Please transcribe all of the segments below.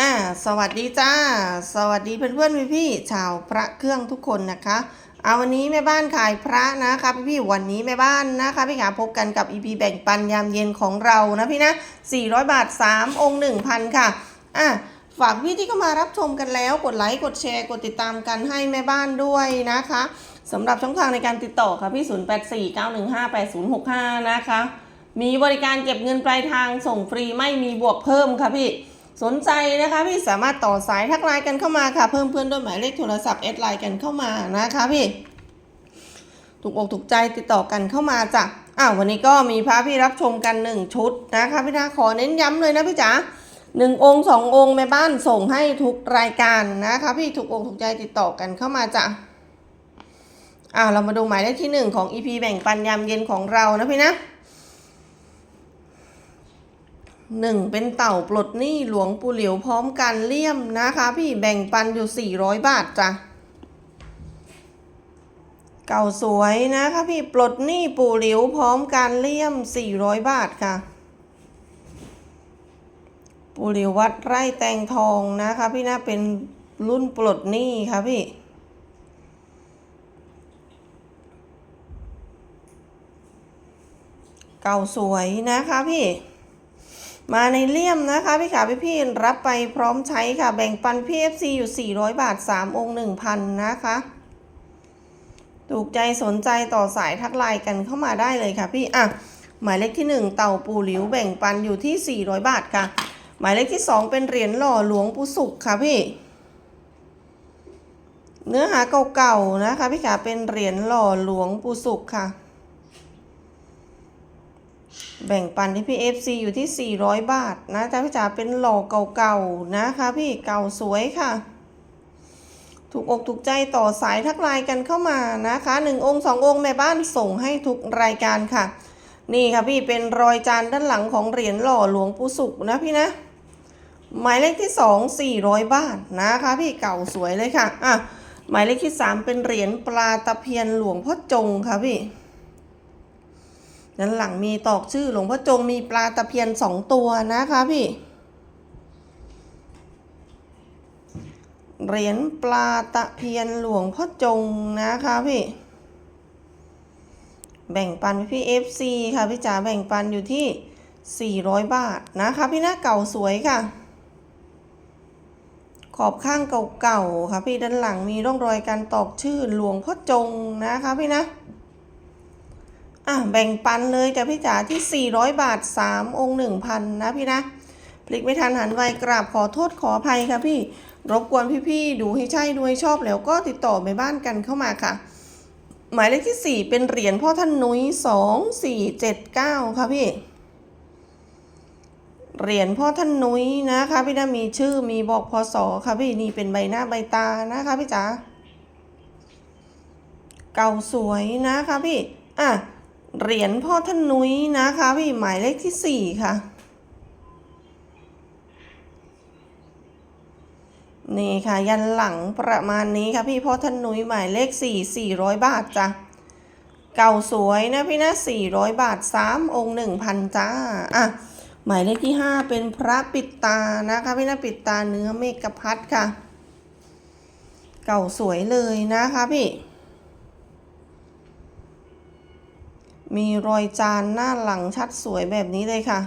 อ่าสวัสดีจ้า สวัสดีเพื่อนๆพี่ๆชาวพระเครื่องทุกคนนะคะเอาวันนี้แม่บ้านขายพระนะคะพี่ๆวันนี้แม่บ้านนะคะพี่ขาพบกันกับ EP แบ่งปันยามเย็นของเรานะพี่นะ 400 บาท 3 องค์ 1,000 ค่ะอะฝากพี่ที่เข้ามารับชมกันแล้วกดไลค์กดแชร์กดติดตามกันให้แม่บ้านด้วยนะคะสำหรับช่องทางในการติดต่อค่ะพี่ 0849158065 นะคะ มีบริการเก็บเงินปลายทางส่งฟรีไม่มีบวกเพิ่มค่ะพี่ สนใจนะคะพี่สามารถต่อสายทักไลน์กันเข้ามาค่ะ เพิ่มเพื่อนด้วยหมายเลขโทรศัพท์แอดไลน์กันเข้ามานะคะพี่ถูกอกถูกใจติดต่อกันเข้ามาจ้ะอ้าววันนี้ก็มีพระพี่รับชมกันหนึ่งชุดนะคะพี่นาขอเน้นย้ำเลยนะพี่จ๋าหนึ่งองค์สององค์แม่บ้านส่งให้ทุกรายการนะคะพี่ถูกอกถูกใจติดต่อกันเข้ามาจ้ะอ้าวเรามาดูหมายเลขที่หนึ่งของ EP แบ่งปันยามเย็นของเรานะพี่นะ หนึ่งเป็นเต่าปลดหนี้หลวงปู่เหลียวพร้อมกันเลี่ยมนะคะ พี่แบ่งปันอยู่ 400 บาทจ้ะ เก่าสวยนะคะพี่ปลดหนี้ปู่เหลียวพร้อมกันเลี่ยม 400 บาทค่ะ ปู่เหลียววัดไร่แตงทองนะคะพี่นะเป็นรุ่นปลดหนี้ค่ะพี่เก่าสวยนะคะพี่ มาในเลี่ยมนะคะพี่ขาพี่พี่รับไปพร้อมใช้ค่ะ แบ่งปันพี่ FC อยู่ 400 บาท 3 องค์ 1,000 นะคะ ถูกใจสนใจต่อสายทักไลน์กันเข้ามาได้เลยค่ะพี่อะหมายเลขที่ 1 เต่าปูหลิวแบ่งปันอยู่ที่ 400 บาทค่ะ หมายเลขที่ 2 เป็นเหรียญหล่อหลวงปู่สุขค่ะพี่ เนื้อหาเก่าๆนะคะพี่ขาเป็นเหรียญหล่อหลวงปู่สุขค่ะ แบ่งปันที่พี่ FC อยู่ที่ 400 บาทนะจ๊ะพี่จ๋าเป็นหล่อเก่าๆนะคะพี่เก่าสวยค่ะ ถูกอกถูกใจต่อสายทักไลน์กันเข้ามานะคะหนึ่งองค์สององค์แม่บ้านส่งให้ทุกรายการค่ะ นี่ค่ะพี่เป็นรอยจานด้านหลังของเหรียญหล่อหลวงปู่สุขนะพี่นะ หมายเลขที่สอง400 บาทนะคะ พี่เก่าสวยเลยค่ะอะหมายเลขที่สามเป็นเหรียญปลาตะเพียนหลวงพ่อจงค่ะพี่ ด้านหลังมีตอกชื่อหลวงพ่อจงมีปลาตะเพียนสองตัวนะคะพี่เหรียญปลาตะเพียนหลวงพ่อจงนะคะพี่ แบ่งปันพี่เอฟซีค่ะพี่จ๋าแบ่งปันอยู่ที่ 400 บาทนะคะพี่หน้าเก่าสวยค่ะ ขอบข้างเก่าๆค่ะพี่ด้านหลังมีร่องรอยการตอกชื่อหลวงพ่อจงนะคะพี่นะ อะแบ่งปันเลยจ้ะพี่จ๋าที่ 400 บาท 3 องค์ 1,000 นะพี่นะ พลิกไม่ทันหันไวกราบขอโทษขออภัยค่ะพี่ รบกวนพี่ๆ ดูให้ใช่ดูให้ชอบแล้วก็ติดต่อไปบ้านกันเข้ามาค่ะ หมายเลขที่ 4 เป็นเหรียญพ่อท่านนุ้ย 2479 ค่ะพี่เหรียญพ่อท่านนุ้ยนะคะพี่นะมีชื่อมีบอกพศค่ะพี่นี่เป็นใบหน้าใบตานะคะพี่จ๋าเก่าสวยนะคะพี่อะ เหรียญพ่อท่านนุ้ยนะคะพี่หมายเลขที่สี่ค่ะ นี่ค่ะ ยันหลังประมาณนี้ค่ะพี่พ่อท่านนุ้ยหมายเลขสี่สี่ร้อยบาทจ้ะเก่าสวยนะพี่นะสี่ร้อยบาทสามองค์หนึ่งพันจ้าอะหมายเลขที่ห้าเป็นพระปิดตานะคะพี่นะปิดตาเนื้อเมกพัดค่ะ เก่าสวยเลยนะคะพี่ มีรอยจานหน้าหลังชัดสวยแบบนี้เลยค่ะ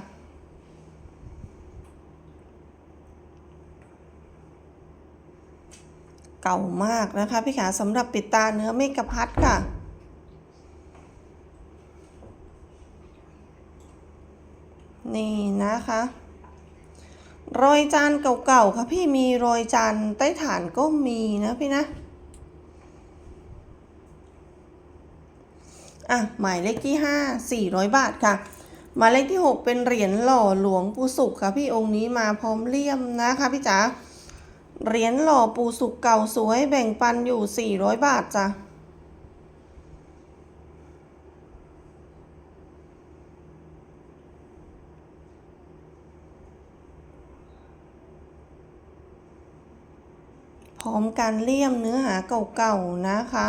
เก่ามากนะคะพี่ขาสำหรับปิดตาเนื้อเมกะพัดค่ะนี่นะคะ รอยจานเก่าๆค่ะพี่มีรอยจานใต้ฐานก็มีนะพี่นะ อะหมายเลขที่ 5 400 บาทค่ะ หมายเลขที่ 6 เป็นเหรียญหล่อหลวงปู่สุขค่ะ พี่องค์นี้มาพร้อมเลี่ยมนะคะพี่จ๋าเหรียญหล่อปู่สุขเก่าสวยแบ่งปันอยู่ 400 บาทจ้ะพร้อมการเลี่ยมเนื้อหาเก่าๆนะคะ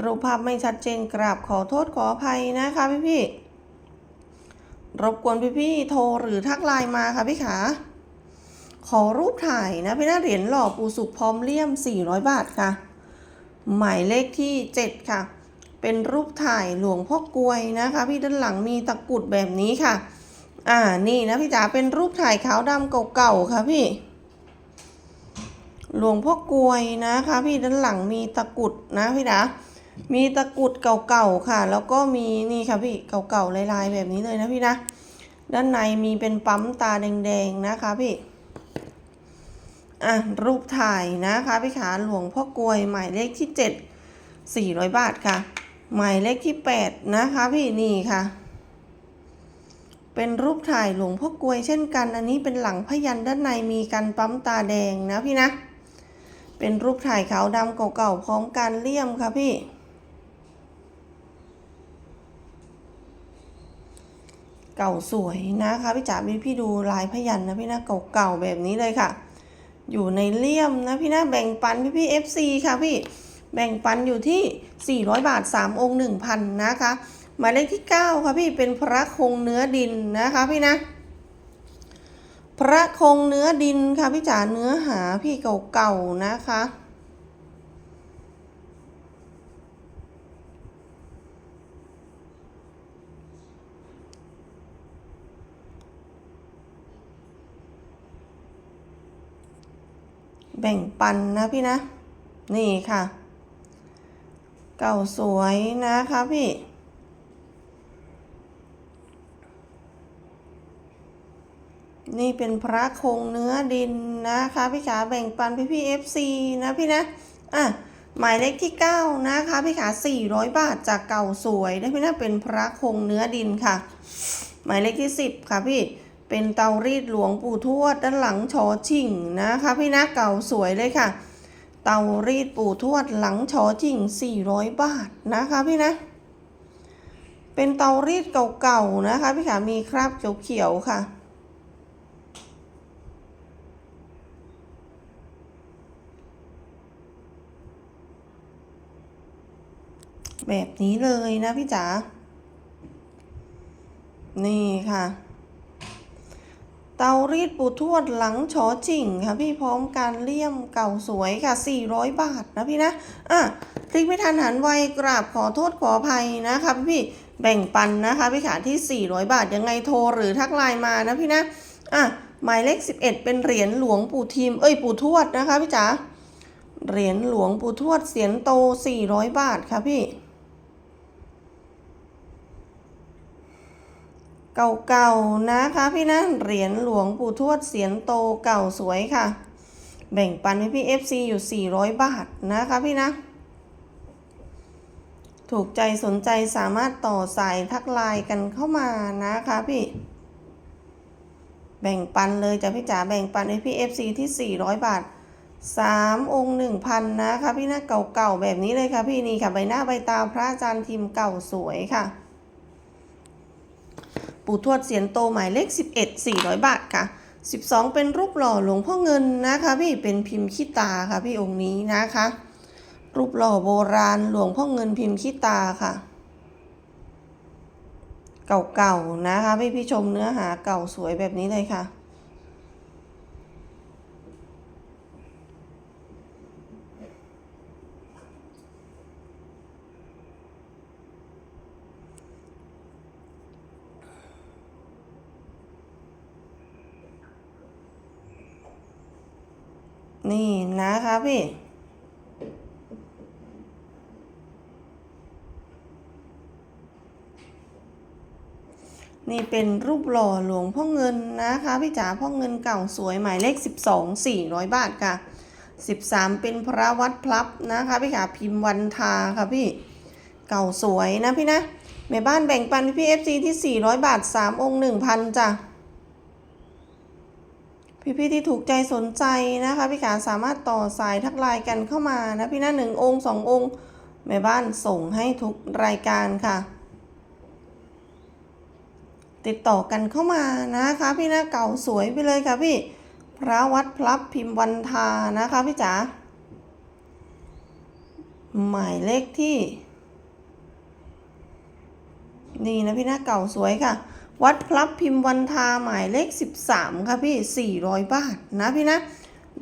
รูปภาพไม่ชัดเจนกราบขอโทษขออภัยนะคะพี่พี่รบกวนพี่ๆโทรหรือทักไลน์มาค่ะพี่ขาขอรูปถ่ายนะพี่หน้าเหรียญหล่อปูสุกพร้อมเลี่ยม 400 บาทค่ะ หมายเลขที่ 7 ค่ะ เป็นรูปถ่ายหลวงพ่อกลวยนะคะ พี่ด้านหลังมีตะกุดแบบนี้ค่ะ อ่านี่นะพี่จ๋าเป็นรูปถ่ายขาวดำเก่าๆค่ะพี่หลวงพ่อกลวยนะคะ พี่ด้านหลังมีตะกุดนะพี่จ๋า มีตะกุดเก่าๆค่ะ แล้วก็มีนี่ค่ะพี่เก่าๆลายๆแบบนี้เลยนะพี่นะ ด้านในมีเป็นปั๊มตาแดงๆนะคะพี่อะรูปถ่ายนะคะพี่ขาหลวงพ่อกลวยหมายเลขที่ 7 400 บาทค่ะ หมายเลขที่ 8 นะคะพี่นี่ค่ะ เป็นรูปถ่ายหลวงพ่อกลวยเช่นกัน อันนี้เป็นหลังพยันด้านในมีกันปั๊มตาแดงนะพี่นะ เป็นรูปถ่ายขาวดำเก่าๆพร้อมการเลี่ยมค่ะพี่ เก่าสวยนะคะพี่จ๋าพี่พี่ดูลายพยันนะพี่นะเก่าๆแบบนี้เลยค่ะ อยู่ในเลี่ยมนะพี่นะแบ่งปันพี่พี่ FC ค่ะพี่แบ่งปันอยู่ที่ 400 บาท 3 องค์ 1,000 นะคะ หมายเลขที่ 9 ค่ะพี่เป็นพระคงเนื้อดินนะคะพี่นะ พระคงเนื้อดินค่ะพี่จ๋าเนื้อหาพี่เก่าๆนะคะ แบ่งปันนะพี่นะ นี่ค่ะ เก่าสวยนะคะพี่ นี่เป็นพระคงเนื้อดินนะคะพี่ขาแบ่งปันพี่พี่ FC นะพี่นะ อะหมายเลขที่ 9 นะคะพี่ขา400 บาทจากเก่าสวยนะพี่นะเป็นพระคงเนื้อดินค่ะ หมายเลขที่ 10 ค่ะพี่ เป็นเตารีดหลวงปู่ทวดด้านหลังชอชิ่งนะคะพี่นะเก่าสวยเลยค่ะ เตารีดปู่ทวดหลังชอชิ่ง 400 บาทนะคะพี่นะ เป็นเตารีดเก่าๆนะคะพี่ขามีคราบเขียวๆค่ะแบบนี้เลยนะพี่จ๋า นี่ค่ะ เตารีดปูทวดหลังชอจิ่งค่ะพี่พร้อมการเลี่ยมเก่าสวยค่ะ 400 บาทนะพี่นะอะพลิกไม่ทันหันไวกราบขอโทษขออภัยนะคะพี่แบ่งปันนะคะพี่ขาที่ 400 บาทยังไงโทรหรือทักไลน์มานะพี่นะอะหมายเลข 11 เป็นเหรียญหลวงปู่ทีมเอ้ยปู่ทวดนะคะพี่จ๋าเหรียญหลวงปู่ทวดเสียนโต 400 บาทค่ะพี่ เก่าๆนะคะพี่นะเหรียญหลวงปู่ทวดเสียนโตเก่าสวยค่ะ แบ่งปันให้พี่ FC อยู่ 400 บาทนะคะพี่นะ ถูกใจสนใจสามารถต่อสายทักไลน์กันเข้ามานะคะพี่แบ่งปันเลยจ้ะพี่จ๋าแบ่งปันให้พี่ FC ที่ 400 บาท 3 องค์ 1,000 นะคะพี่นะเก่าๆแบบนี้เลยค่ะพี่นี่ค่ะใบหน้าใบตาพระอาจารย์ทีมเก่าสวยค่ะ ปู่ทวดเสียนโตหมายเลข 11 400 บาทค่ะ 12 เป็นรูปหล่อหลวงพ่อเงินนะคะ พี่เป็นพิมพ์ขี้ตาค่ะพี่องค์นี้นะคะ รูปหล่อโบราณหลวงพ่อเงินพิมพ์ขี้ตาค่ะ เก่าๆนะคะพี่พี่ชมเนื้อหาเก่าสวยแบบนี้เลยค่ะ นี่นะคะพี่ นี่เป็นรูปหล่อหลวงพ่อเงินนะคะพี่จ๋าพ่อเงินเก่าสวยหมายเลข 12 400 บาทค่ะ 13 เป็นพระวัดพลับนะคะพี่ขาพิมพ์วันทาค่ะพี่เก่าสวยนะพี่นะแม่บ้านแบ่งปันพี่ FC ที่ 400 บาท 3 องค์ 1,000จ้ะ พี่ๆที่ถูกใจสนใจนะคะ พี่ขาสามารถต่อสายทักไลน์กันเข้ามานะพี่นะหนึ่งองค์สององค์แม่บ้านส่งให้ทุกรายการค่ะ ติดต่อกันเข้ามานะคะ พี่นะเก่าสวยไปเลยค่ะพี่พระวัดพลับพิมพ์วันทานะคะพี่จ๋าหมายเลขที่ นี่นะพี่นะเก่าสวยค่ะ วัดพลับพิมพ์วันทาหมายเลข 13 ค่ะพี่ 400 บาทนะพี่นะ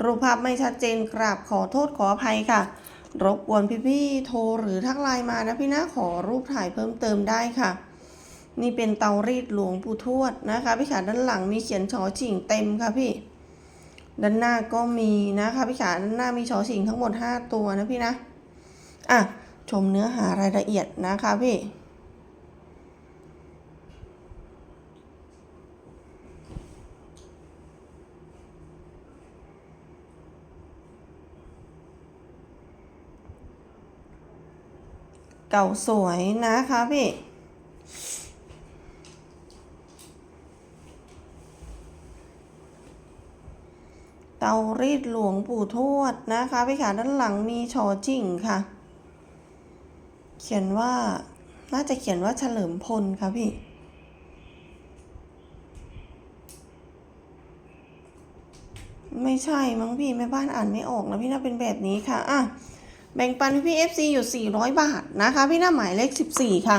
รูปภาพไม่ชัดเจนกราบขอโทษขออภัยค่ะ รบกวนพี่ๆโทรหรือทักไลน์มานะพี่นะ ขอรูปถ่ายเพิ่มเติมได้ค่ะ นี่เป็นเตารีดหลวงปู่ทวดนะคะพี่ขาด้านหลังมีเขียนชอชิงเต็มค่ะพี่ ด้านหน้าก็มีนะคะพี่ขาด้านหน้ามีชอชิงทั้งหมด 5 ตัวนะพี่นะ อะ ชมเนื้อหารายละเอียดนะคะพี่ เก่าสวยนะคะพี่เตารีดหลวงปู่ทวดนะคะ พี่ขาด้านหลังมีชอจิ่งค่ะ เขียนว่าน่าจะเขียนว่าเฉลิมพลค่ะพี่ ไม่ใช่มั้งพี่แม่บ้านอ่านไม่ออกนะพี่น่าเป็นแบบนี้ค่ะอะ แบ่งปันพี่ FC อยู่ 400 บาทนะคะ พี่หน้าหมายเลข 14 ค่ะ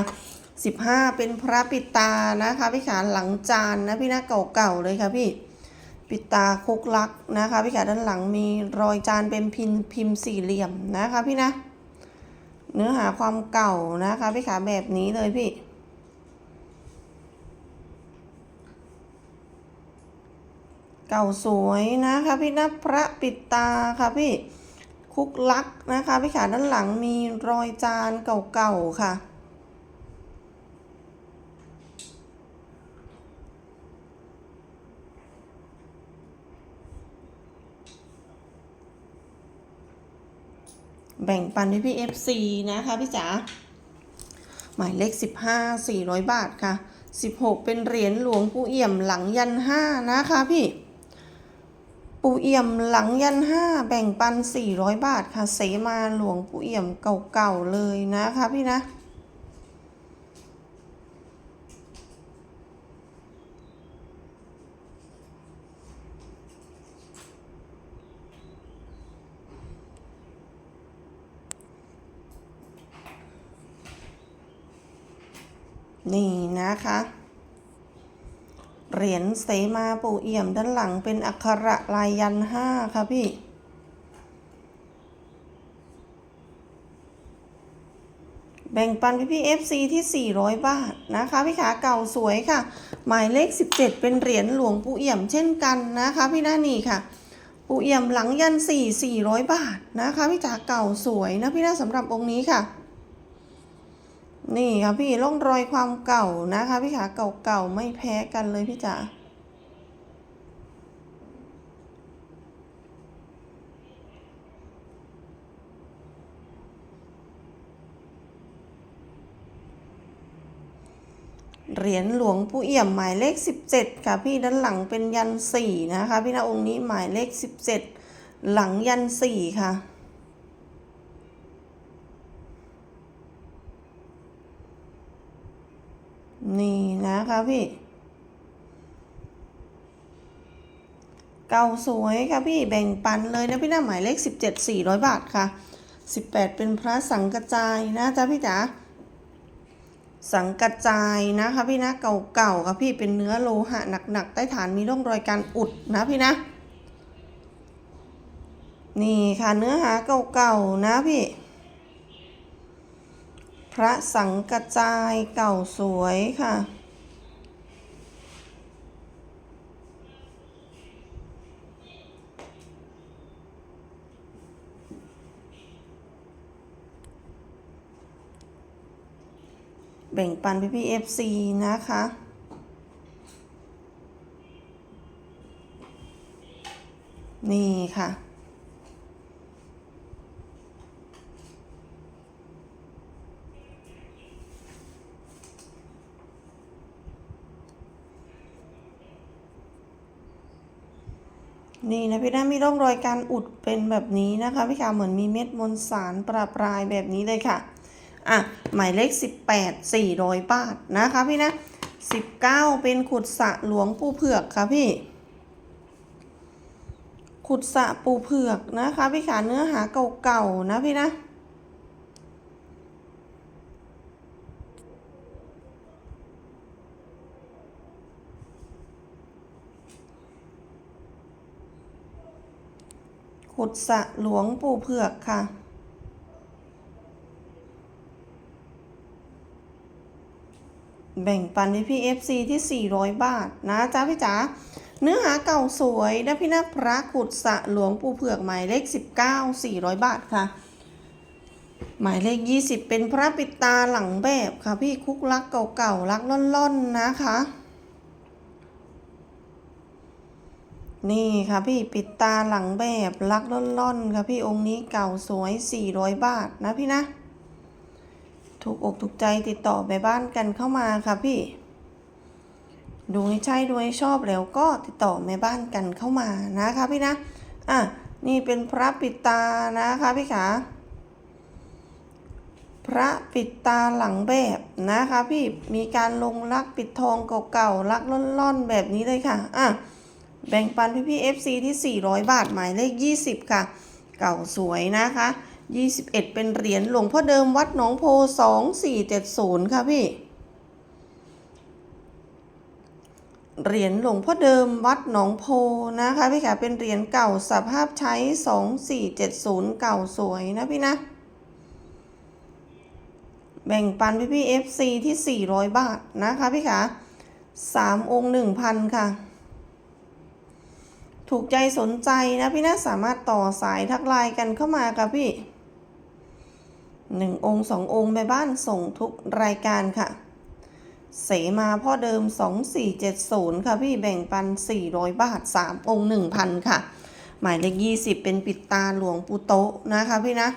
15 เป็นพระปิตานะคะ พี่ขาหลังจานนะพี่หน้าเก่าๆเลยค่ะพี่ปิดตาคุกลักนะคะ พี่ขาด้านหลังมีรอยจานเป็นพิมพ์พิมพ์สี่เหลี่ยมนะคะพี่นะ เนื้อหาความเก่านะคะ พี่ขาแบบนี้เลยพี่ เก่าสวยนะคะ พี่นะพระปิดตาค่ะพี่ คุกลักนะคะพี่ขาด้านหลังมีรอยจานเก่าๆค่ะแบ่งปันให้พี่ FC นะคะพี่จ๋า หมายเลข 15 400 บาทค่ะ 16 เป็นเหรียญหลวงปู่เอี่ยมหลังยัน 5 นะคะพี่ ปู่เอี่ยมหลังยัน5แบ่งปัน 400 บาทค่ะ เสมาหลวงปู่เอี่ยมเก่าๆเลยนะคะพี่นะ นี่นะคะ เหรียญเสมาปู่เอี่ยมด้านหลังเป็นอักขระลายยันห้าค่ะพี่ แบ่งปันพี่พี่เอฟซีที่ 400 บาทนะคะ พี่ขาเก่าสวยค่ะ หมายเลข 17 เป็นเหรียญหลวงปู่เอี่ยมเช่นกันนะคะ พี่หน้านี่ค่ะ ปู่เอี่ยมหลังยัน 4 400 บาทนะคะ พี่จ๋าเก่าสวยนะพี่หน้าสำหรับองค์นี้ค่ะ นี่ค่ะพี่ร่องรอยความเก่านะคะ พี่ขาเก่าๆไม่แพ้กันเลยพี่จ๋าเหรียญหลวงปู่เอี่ยมหมายเลข 17 ค่ะพี่ด้านหลังเป็นยันสี่นะคะ พี่นะองค์นี้หมายเลข 17 หลังยันสี่ค่ะ นี่นะคะพี่เก่าสวยค่ะพี่แบ่งปันเลยนะพี่หน้าหมายเลข 17 400 บาทค่ะ 18 เป็นพระสังกจายนะจ๊ะพี่จ๋าสังกระจายนะคะพี่นะเก่าๆค่ะพี่เป็นเนื้อโลหะหนักๆใต้ฐานมีร่องรอยการอุดนะพี่นะ นี่ค่ะเนื้อหาเก่าๆนะพี่ พระสังกระจายเก่าสวยค่ะ แบ่งปันพี่พี่เอฟซีนะคะนี่ค่ะ นี่นะพี่นะมีร่องรอยการอุดเป็นแบบนี้นะคะพี่ขาเหมือนมีเม็ดมวลสารประปรายแบบนี้เลยค่ะอะหมายเลข 18 400 บาทนะคะพี่นะ 19 เป็นขุดสระหลวงปูเผือกค่ะพี่ ขุดสระปูเผือกนะคะพี่ขาเนื้อหาเก่าๆนะพี่นะ ขุดสะหลวงปู่เผือกค่ะ แบ่งปันให้พี่ FC ที่ 400 บาท นะจ๊ะพี่จ๋าเนื้อหาเก่าสวยนะพี่นะพระขุดสะหลวงปู่เผือกหมายเลข 19 400 บาทค่ะ หมายเลข 20 เป็นพระปิดตาหลังแบบค่ะพี่คุกลักเก่าๆลักล่อนๆนะคะ นี่ค่ะพี่ปิดตาหลังแบบลักล่อนๆค่ะพี่องค์นี้เก่าสวย 400 บาทนะพี่นะ ถูกอกถูกใจติดต่อไปบ้านกันเข้ามาค่ะพี่ ดูให้ใช่ดูให้ชอบแล้วก็ติดต่อแม่บ้านกันเข้ามานะคะพี่นะอะนี่เป็นพระปิดตานะคะพี่ขาพระปิดตาหลังแบบนะคะพี่มีการลงลักปิดทองเก่าๆลักล่อนๆแบบนี้เลยค่ะอะ แบ่งปันพี่พี่ FC ที่ 400 บาทหมายเลข 20 ค่ะ เก่าสวยนะคะ 21 เป็นเหรียญหลวงพ่อเดิมวัดหนองโพ 2470 ค่ะพี่ เหรียญหลวงพ่อเดิมวัดหนองโพนะคะพี่ค่ะเป็นเหรียญเก่าสภาพใช้ 2470 เก่าสวยนะพี่นะแบ่งปันพี่พี่ FC ที่ 400 บาทนะคะพี่ค่ะ3องค์ 1,000 ค่ะ ถูกใจสนใจนะพี่นะสามารถต่อสายทักไลน์กันเข้ามาค่ะพี่หนึ่งองค์สององค์ไปบ้านส่งทุกรายการค่ะ เสมาพ่อเดิม 2470 ค่ะพี่แบ่งปัน 400 บาท 3 องค์ 1,000 ค่ะ หมายเลข 20 เป็นปิดตาหลวงปู่โตนะคะพี่นะ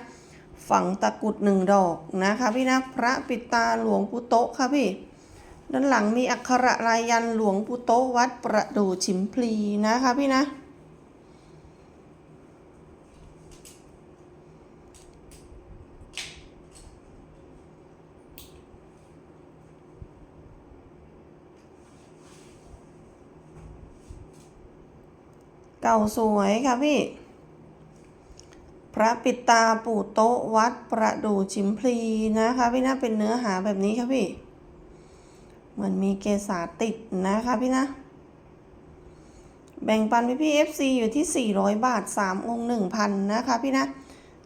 ฝังตะกรุดหนึ่งดอกนะคะพี่นะพระปิดตาหลวงปู่โตค่ะพี่ด้านหลังมีอักขระลายยันหลวงปู่โตวัดประดู่ชิมพลีนะคะพี่นะ เก่าสวยค่ะพี่ พระปิดตาปู่โต๊ะวัดประดู่ชิมพลีนะคะ พี่นะเป็นเนื้อหาแบบนี้ค่ะพี่ เหมือนมีเกสาติดนะคะพี่นะ แบ่งปันพี่พี่ FC อยู่ที่ 400 บาท 3 องค์ 1,000 นะคะพี่นะ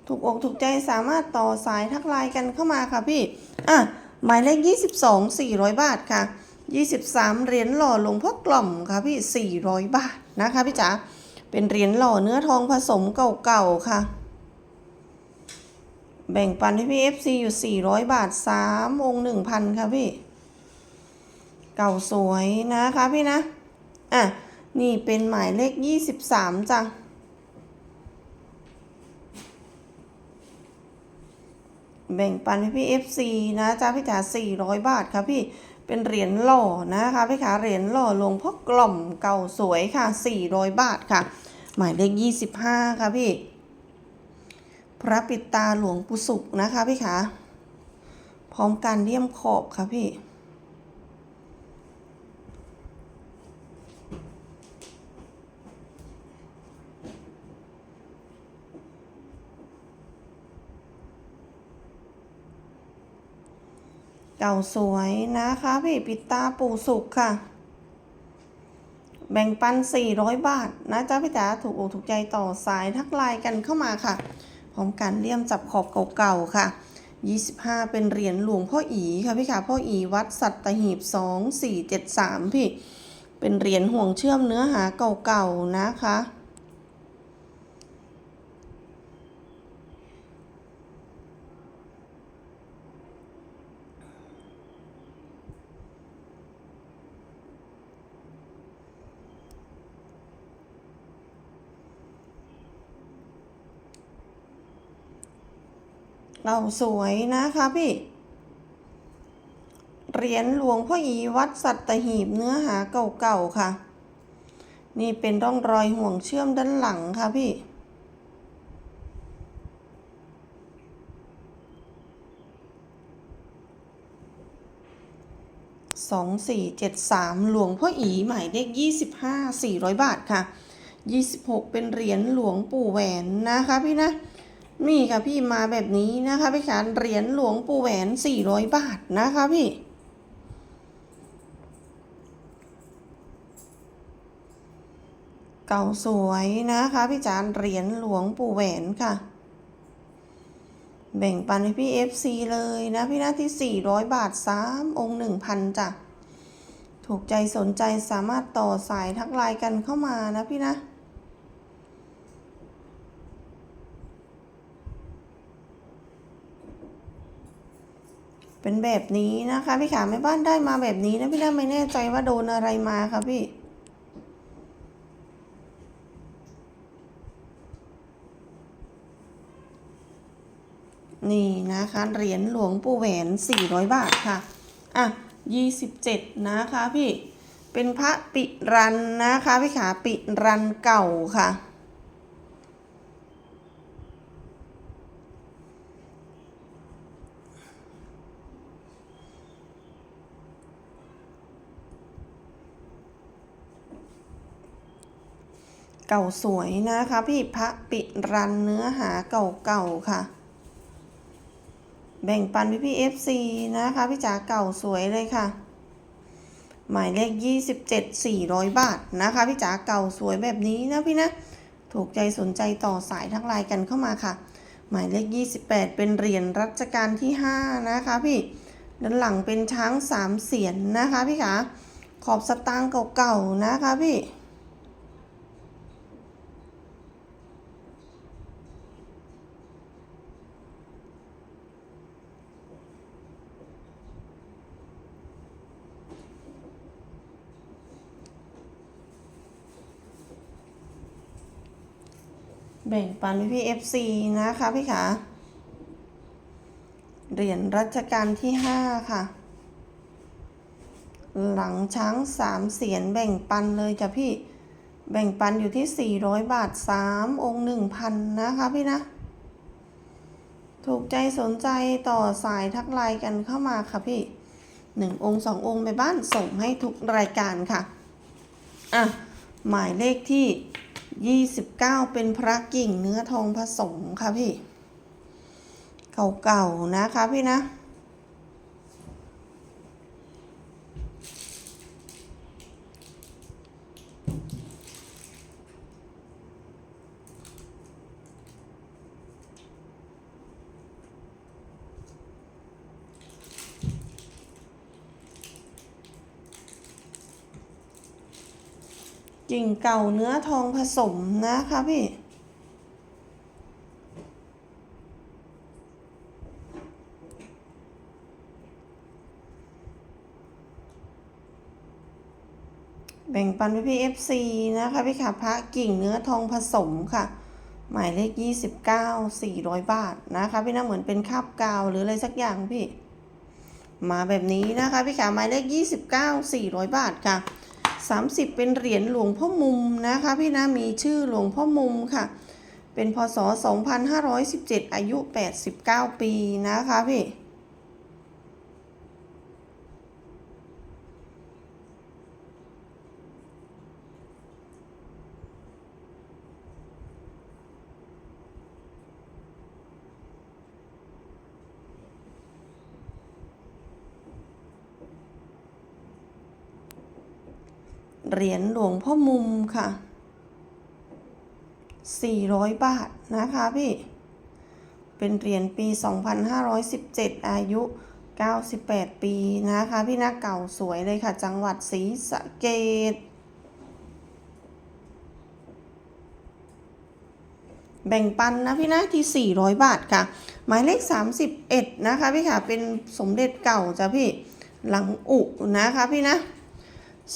ถูกอกถูกใจสามารถต่อสายทักไลน์กันเข้ามาค่ะพี่ อะ หมายเลข 22 400 บาทค่ะ23 เหรียญหล่อหลวงพ่อกล่อมค่ะพี่ 400 บาทนะคะพี่จ๋า เป็นเหรียญหล่อเนื้อทองผสมเก่าๆ ค่ะ แบ่งปันให้พี่ FC อยู่ 400 บาท3องค์1,000 ค่ะพี่ เก่าสวยนะคะพี่นะ อะ นี่เป็นหมายเลข 23 จ้ะแบ่งปันให้พี่ FC นะจ้าพี่จ๋า400 บาทค่ะพี่ เป็นเหรียญหล่อนะคะพี่ขาเหรียญหล่อหลวงพ่อกล่อมเก่าสวยค่ะ 400 บาทค่ะ หมายเลข 25 ค่ะพี่ พระปิดตาหลวงปุสุกนะคะพี่ขาพร้อมการเลี่ยมขอบค่ะพี่ เก่าสวยนะคะพี่ปิตาปู่สุขค่ะ แบ่งปัน 400 บาท นะจ๊ะพี่จ๋าถูกอกถูกใจต่อสายทักไลน์กันเข้ามาค่ะ พร้อมกันเลี่ยมจับขอบเก่าๆค่ะ 25 เป็นเหรียญหลวงพ่ออีค่ะพี่ค่ะพ่ออีวัดสัตหีบ 2473 พี่ เป็นเหรียญห่วงเชื่อมเนื้อหาเก่าๆนะคะ เราสวยนะคะพี่ เหรียญหลวงพ่ออีวัดสัตหีบเนื้อหาเก่าๆค่ะ นี่เป็นร่องรอยห่วงเชื่อมด้านหลังค่ะพี่สองสี่เจ็ดสามหลวงพ่ออีหมายเลขยี่สิบห้าสี่ร้อยบาทค่ะยี่สิบหกเป็นเหรียญหลวงปู่แหวนนะคะพี่นะ นี่ค่ะพี่มาแบบนี้นะคะพี่ขานเหรียญหลวงปู่แหวนสี่ร้อยบาทนะคะพี่ เก่าสวยนะคะพี่จานเหรียญหลวงปู่แหวนค่ะ แบ่งปันให้พี่ FC เลยนะพี่หน้าที่400บาท3องค์1,000จ้ะ ถูกใจสนใจสามารถต่อสายทักไลน์กันเข้ามานะพี่นะ เป็นแบบนี้นะคะ พี่ขาแม่บ้านได้มาแบบนี้นะพี่น่าไม่แน่ใจว่าโดนอะไรมาค่ะพี่นี่นะคะเหรียญหลวงปู่แหวน 400 บาทค่ะ อะ 27 นะคะพี่ เป็นพระปิรันนะคะพี่ขาปิรันเก่าค่ะ เก่าสวยนะคะ พี่พระปิรันเนื้อหาเก่าๆค่ะ แบ่งปันพี่พี่ FC นะคะ พี่จ๋าเก่าสวยเลยค่ะ หมายเลข27 400บาทนะคะ พี่จ๋าเก่าสวยแบบนี้นะพี่นะ ถูกใจสนใจต่อสายทักไลน์กันเข้ามาค่ะ หมายเลข28เป็นเหรียญรัชกาลที่5นะคะพี่ด้านหลังเป็นช้างสามเสียนนะคะพี่ขาขอบสตางค์เก่าๆนะคะพี่ แบ่งปันพี่พี่ FC นะคะพี่ขาเหรียญรัชกาลที่5ค่ะ หลังช้างสามเสียนแบ่งปันเลยจ้ะพี่แบ่งปันอยู่ที่ 400 บาท 3 องค์ 1,000 นะคะพี่นะ ถูกใจสนใจต่อสายทักไลน์กันเข้ามาค่ะพี่ 1 องค์ 2 องค์ไปบ้านส่งให้ทุกรายการค่ะ อะ หมายเลขที่ 29เป็นพระกิ่งเนื้อทองผสมค่ะพี่ เก่าๆนะคะพี่นะ กิ่งเก่าเนื้อทองผสมนะคะพี่ แบ่งปันพี่พี่เอฟซีนะคะพี่ค่ะพระกิ่งเนื้อทองผสมค่ะ หมายเลขยี่สิบเก้าสี่ร้อยบาทนะคะ พี่นะเหมือนเป็นคาบกาวหรืออะไรสักอย่างพี่ มาแบบนี้นะคะพี่ขาหมายเลขยี่สิบเก้าสี่ร้อยบาทค่ะ สามสิบเป็นเหรียญหลวงพ่อมุมนะคะพี่นะมีชื่อหลวงพ่อมุมค่ะ เป็นพศสองพันห้าร้อยสิบเจ็ดอายุแปดสิบเก้าปีนะคะพี่ เหรียญหลวงพ่อมุมค่ะ 400 บาทนะคะพี่ เป็นเหรียญปี 2517 อายุ 98 ปีนะคะ พี่หน้าเก่าสวยเลยค่ะ จังหวัดศรีสะเกดแบ่งปันนะพี่นะที่ 400 บาทค่ะ หมายเลข 31 นะคะพี่ค่ะ เป็นสมเด็จเก่าจ้ะพี่หลังอุนะคะพี่นะ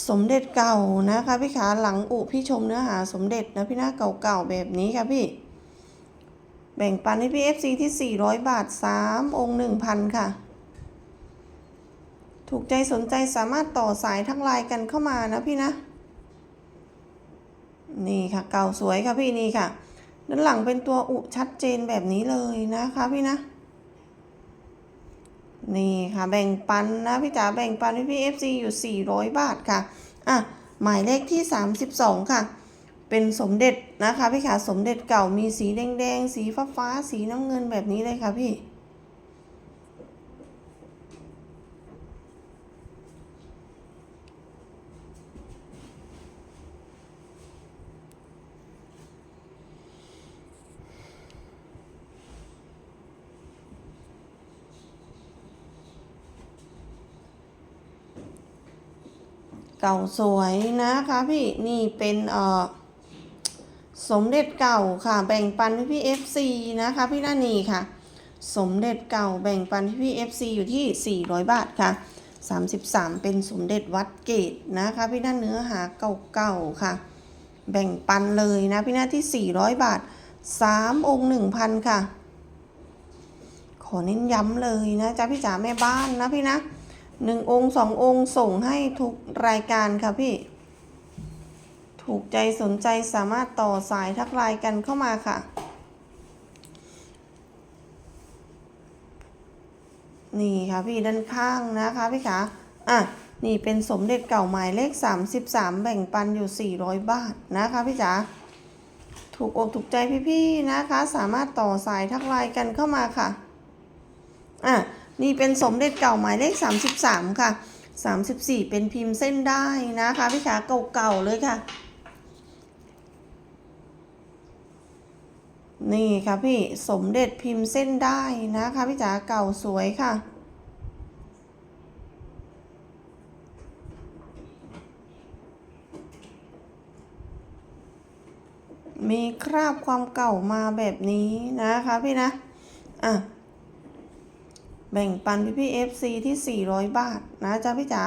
สมเด็จเก่านะคะพี่ขาหลังอุพี่ชมเนื้อหาสมเด็จนะพี่หน้าเก่าๆแบบนี้ค่ะพี่ แบ่งปันให้พี่ FC ที่ 400 บาท 3 องค์ 1,000 ค่ะ ถูกใจสนใจสามารถต่อสายทั้งไลน์กันเข้ามานะพี่นะ นี่ค่ะเก่าสวยค่ะพี่นี่ค่ะ ด้านหลังเป็นตัวอุชัดเจนแบบนี้เลยนะคะพี่นะ นี่ค่ะแบ่งปันนะพี่จ๋าแบ่งปันให้พี่ FC อยู่ 400 บาทค่ะอะหมายเลขที่ 32 ค่ะ เป็นสมเด็จนะคะพี่ขาสมเด็จเก่ามีสีแดงๆ สีฟ้าฟ้าๆสีน้ำเงินแบบนี้เลยค่ะพี่ น เก่าสวยนะคะพี่นี่เป็นเอ่อสมเด็จเก่าค่ะแบ่งปันพี่พี่เอฟซีนะคะพี่นานีค่ะ สมเด็จเก่าแบ่งปันพี่พี่เอฟซีอยู่ที่ 400 บาทค่ะ 33 เป็นสมเด็จวัดเกตนะคะพี่น้าเนื้อหาเก่าๆค่ะ แบ่งปันเลยนะพี่น้าที่ 400 บาท 3 องค์ 1,000 ค่ะ ขอเน้นย้ำเลยนะจ๊ะพี่จ๋าแม่บ้านนะพี่นะ หนึ่งองค์สององค์ส่งให้ทุกรายการค่ะพี่ ถูกใจสนใจสามารถต่อสายทักไลน์กันเข้ามาค่ะ นี่ค่ะพี่ด้านข้างนะคะพี่ขาอะนี่เป็นสมเด็จเก่าหมายเลข 33 แบ่งปันอยู่ 400 บาทนะคะพี่จ๋าถูกอกถูกใจพี่ๆนะคะ สามารถต่อสายทักไลน์กันเข้ามาค่ะอะ นี่เป็นสมเด็จเก่าหมายเลข 33 ค่ะ 34 เป็นพิมพ์เส้นได้นะคะพี่ขาเก่าๆเลยค่ะ นี่ค่ะพี่สมเด็จพิมพ์เส้นได้นะคะพี่จ๋าเก่าสวยค่ะมีคราบความเก่ามาแบบนี้นะคะพี่นะ อะ แบ่งปันพี่พี่ FC ที่ 400 บาท นะจ๊ะพี่จ๋า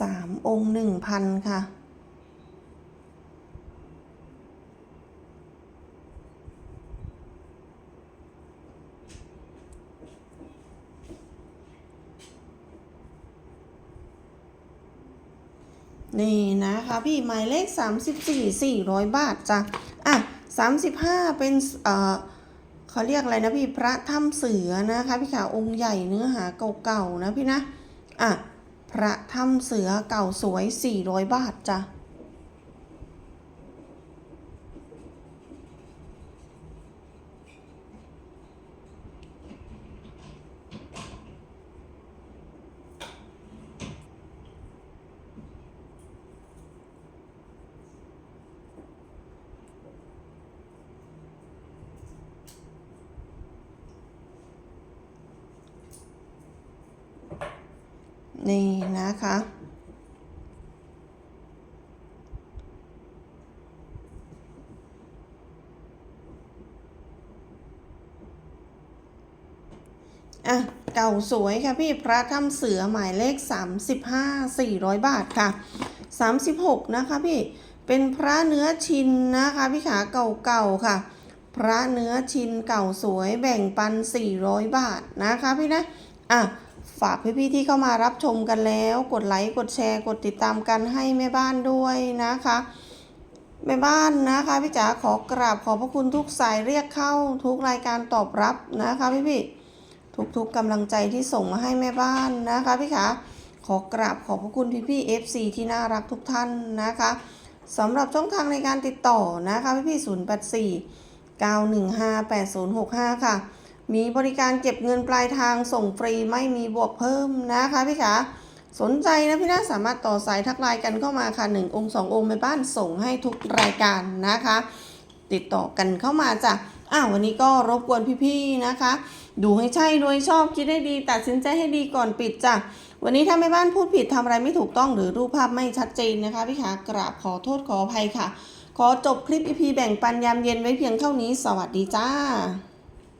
สามองค์หนึ่งพันค่ะ นี่นะคะ พี่หมายเลข 34 400 บาทจ้ะ อะ 35 เป็น เอ่อ เขาเรียกอะไรนะพี่พระถ้ำเสือนะคะพี่ขาองค์ใหญ่เนื้อหาเก่าๆนะพี่นะอะพระถ้ำเสือเก่าสวย 400 บาทจ้ะ นี่นะคะ อะ เก่าสวยค่ะพี่พระถ้ำเสือหมายเลข 35 400 บาทค่ะ 36 นะคะพี่เป็นพระเนื้อชินนะคะพี่ขาเก่าๆค่ะ พระเนื้อชินเก่าสวยแบ่งปัน 400 บาทนะคะพี่นะ อะ ฝากพี่ๆที่เข้ามารับชมกันแล้ว กดไลค์กดแชร์กดติดตามกันให้แม่บ้านด้วยนะคะแม่บ้านนะคะพี่จ๋าขอกราบขอบพระคุณทุกสายเรียกเข้าทุกรายการตอบรับนะคะพี่ๆทุกๆกำลังใจที่ส่งมาให้แม่บ้านนะคะพี่ขาขอกราบขอบพระคุณพี่ๆ FC ที่น่ารักทุกท่านนะคะสำหรับช่องทางในการติดต่อนะคะพี่ๆ084 915 8065ค่ะ มีบริการเก็บเงินปลายทางส่งฟรีไม่มีบวกเพิ่มนะคะพี่ขาสนใจนะพี่นะสามารถต่อสายทักไลน์กันเข้ามาค่ะ 1 องค์ 2 องค์แม่บ้านส่งให้ทุกรายการนะคะ ติดต่อกันเข้ามาจ้ะอ้าววันนี้ก็รบกวนพี่ๆนะคะ ดูให้ใช่โดยชอบคิดให้ดี ตัดสินใจให้ดีก่อนปิดจ้ะวันนี้ถ้าแม่บ้านพูดผิดทำอะไรไม่ถูกต้องหรือรูปภาพไม่ชัดเจนนะคะพี่ขากราบขอโทษขออภัยค่ะ ขอจบคลิป EP แบ่งปันยามเย็นไว้เพียงเท่านี้ สวัสดีจ้า